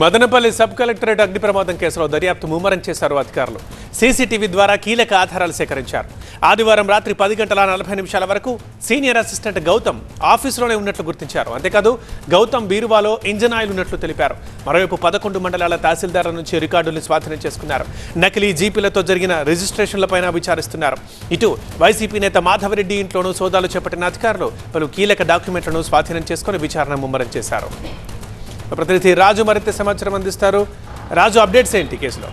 Madanapalle sub collectorate అగ్ని ప్రమాదం కేసులో దర్యాప్తు ముమ్మరం చేశారు అధికారులు. సీసీటీవీ ద్వారా కీలక ఆధారాలు సేకరించారు. ఆదివారం రాత్రి పది గంటల నలభై నిమిషాల వరకు సీనియర్ అసిస్టెంట్ గౌతమ్ ఆఫీసులోనే ఉన్నట్లు గుర్తించారు. అంతేకాదు గౌతమ్ బీరువాలో ఇంజన్ ఆయిల్ ఉన్నట్లు తెలిపారు. మరోవైపు పదకొండు మండలాల తహసీల్దార్ల నుంచి రికార్డుల్ని స్వాధీనం చేసుకున్నారు. నకిలీ జీపీలతో జరిగిన రిజిస్ట్రేషన్లపైన విచారిస్తున్నారు. ఇటు వైసీపీ నేత మాధవరెడ్డి ఇంట్లోనూ సోదాలు చేపట్టిన అధికారులు పలు కీలక డాక్యుమెంట్లను స్వాధీనం చేసుకుని విచారణ ముమ్మరం చేశారు. ప్రతినిధి రాజు మరింత సమాచారం అందిస్తారు. రాజు అప్డేట్స్ ఏంటి కేసులో?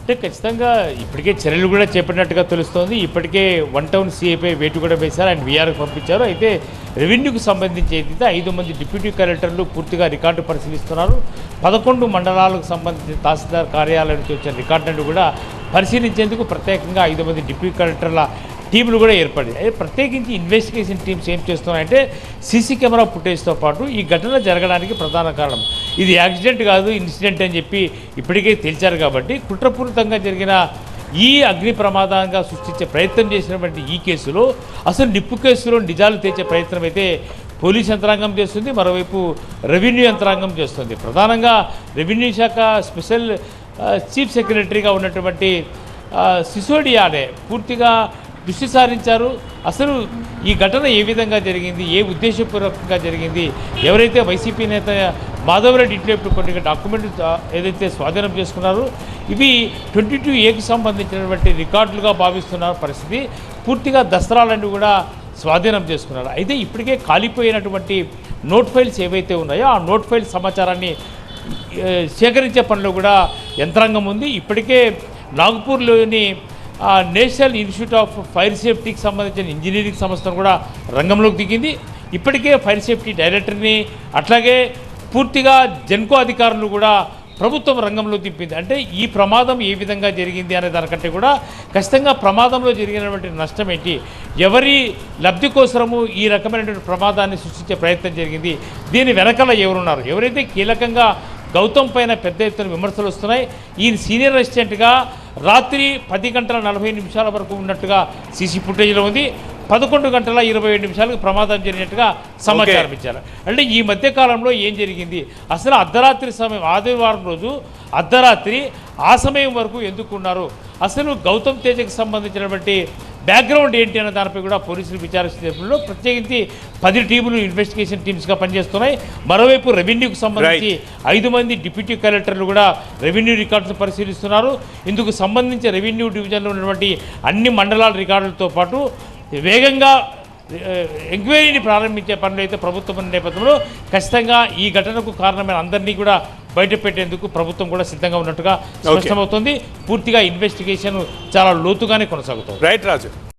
అంటే ఖచ్చితంగా ఇప్పటికే చర్యలు కూడా చేపట్టినట్టుగా తెలుస్తోంది. ఇప్పటికే వన్ టౌన్ సిఐపై వేటు కూడా వేశారు. ఆయన వీఆర్కి పంపించారు. అయితే రెవెన్యూకి సంబంధించి అయితే ఐదు మంది డిప్యూటీ కలెక్టర్లు పూర్తిగా రికార్డు పరిశీలిస్తున్నారు. పదకొండు మండలాలకు సంబంధించిన తహసీల్దార్ కార్యాలయం నుంచి వచ్చిన రికార్డులను కూడా పరిశీలించేందుకు ప్రత్యేకంగా ఐదు మంది డిప్యూటీ కలెక్టర్ల టీంలు కూడా ఏర్పడింది ప్రత్యేకించి ఇన్వెస్టిగేషన్ టీమ్స్ ఏం చేస్తున్నాయంటే సీసీ కెమెరా ఫుటేజ్తో పాటు ఈ ఘటన జరగడానికి ప్రధాన కారణం. ఇది యాక్సిడెంట్ కాదు ఇన్సిడెంట్ అని చెప్పి ఇప్పటికే తెలిచారు కాబట్టి కుట్రపూరితంగా జరిగిన ఈ అగ్ని ప్రమాదంగా సృష్టించే ప్రయత్నం చేసినటువంటి ఈ కేసులో అసలు నిప్పు కేసులో నిజాలు తెచ్చే ప్రయత్నం అయితే పోలీస్ యంత్రాంగం చేస్తుంది మరోవైపు రెవెన్యూ యంత్రాంగం చేస్తుంది. ప్రధానంగా రెవెన్యూ శాఖ స్పెషల్ చీఫ్ సెక్రటరీగా ఉన్నటువంటి సిసోడియానే పూర్తిగా దృష్టి సారించారు. అసలు ఈ ఘటన ఏ విధంగా జరిగింది? ఏ ఉద్దేశపూర్వకంగా జరిగింది? ఎవరైతే వైసీపీ నేత మాధవరెడ్డి ఇంట్లో ఇప్పుడు కొన్ని డాక్యుమెంట్ ఏదైతే స్వాధీనం చేసుకున్నారో ఇవి ట్వంటీ టూ ఏకి సంబంధించినటువంటి రికార్డులుగా భావిస్తున్న పరిస్థితి. పూర్తిగా దసరాలన్నీ కూడా స్వాధీనం చేసుకున్నారు. అయితే ఇప్పటికే కాలిపోయినటువంటి నోట్ ఫైల్స్ ఏవైతే ఉన్నాయో ఆ నోట్ ఫైల్ సమాచారాన్ని సేకరించే పనిలో కూడా యంత్రాంగం ఉంది. ఇప్పటికే నాగ్పూర్లోని నేషనల్ ఇన్స్టిట్యూట్ ఆఫ్ ఫైర్ సేఫ్టీకి సంబంధించిన ఇంజనీరింగ్ సంస్థను కూడా రంగంలోకి దిగింది. ఇప్పటికే ఫైర్ సేఫ్టీ డైరెక్టర్ని అట్లాగే పూర్తిగా జెన్కో అధికారులు కూడా ప్రభుత్వం రంగంలో దింపింది. అంటే ఈ ప్రమాదం ఏ విధంగా జరిగింది అనే దానికంటే కూడా ఖచ్చితంగా ప్రమాదంలో జరిగినటువంటి నష్టం ఏంటి ఎవరి లబ్ధి కోసరము ఈ రకమైనటువంటి ప్రమాదాన్ని సృష్టించే ప్రయత్నం జరిగింది దీని వెనకాల ఎవరున్నారు? ఎవరైతే కీలకంగా గౌతమ్ పైన పెద్ద ఎత్తున విమర్శలు వస్తున్నాయి. ఈయన సీనియర్ అసిస్టెంట్గా రాత్రి పది గంటల నలభై నిమిషాల వరకు ఉన్నట్టుగా సీసీ ఫుటేజ్లో ఉంది. పదకొండు గంటల ఇరవై ఏడు నిమిషాలకు ప్రమాదం జరిగినట్టుగా సమాచారం ఇచ్చారు. అంటే ఈ మధ్య కాలంలో ఏం జరిగింది? అసలు అర్ధరాత్రి సమయం ఆదివారం రోజు అర్ధరాత్రి ఆ సమయం వరకు ఎందుకు ఉన్నారు? అసలు గౌతమ్ తేజకి సంబంధించినటువంటి బ్యాక్గ్రౌండ్ ఏంటి అనే దానిపై కూడా పోలీసులు విచారిస్తున్నప్పుడు ప్రత్యేకించి పది టీములు ఇన్వెస్టిగేషన్ టీమ్స్గా పనిచేస్తున్నాయి. మరోవైపు రెవెన్యూకి సంబంధించి ఐదు మంది డిప్యూటీ కలెక్టర్లు కూడా రెవెన్యూ రికార్డును పరిశీలిస్తున్నారు. ఇందుకు సంబంధించి రెవెన్యూ డివిజన్లో ఉన్నటువంటి అన్ని మండలాల రికార్డులతో పాటు వేగంగా ఎంక్వైరీని ప్రారంభించే పనులు అయితే ప్రభుత్వం నేపథ్యంలో ఖచ్చితంగా ఈ ఘటనకు కారణమైన అందరినీ కూడా బయట పెట్టేందుకు ప్రభుత్వం కూడా సిద్ధంగా ఉన్నట్టుగా స్పష్టమవుతుంది. పూర్తిగా ఇన్వెస్టిగేషన్ చాలా లోతుగానే కొనసాగుతుంది. రైట్ రాజు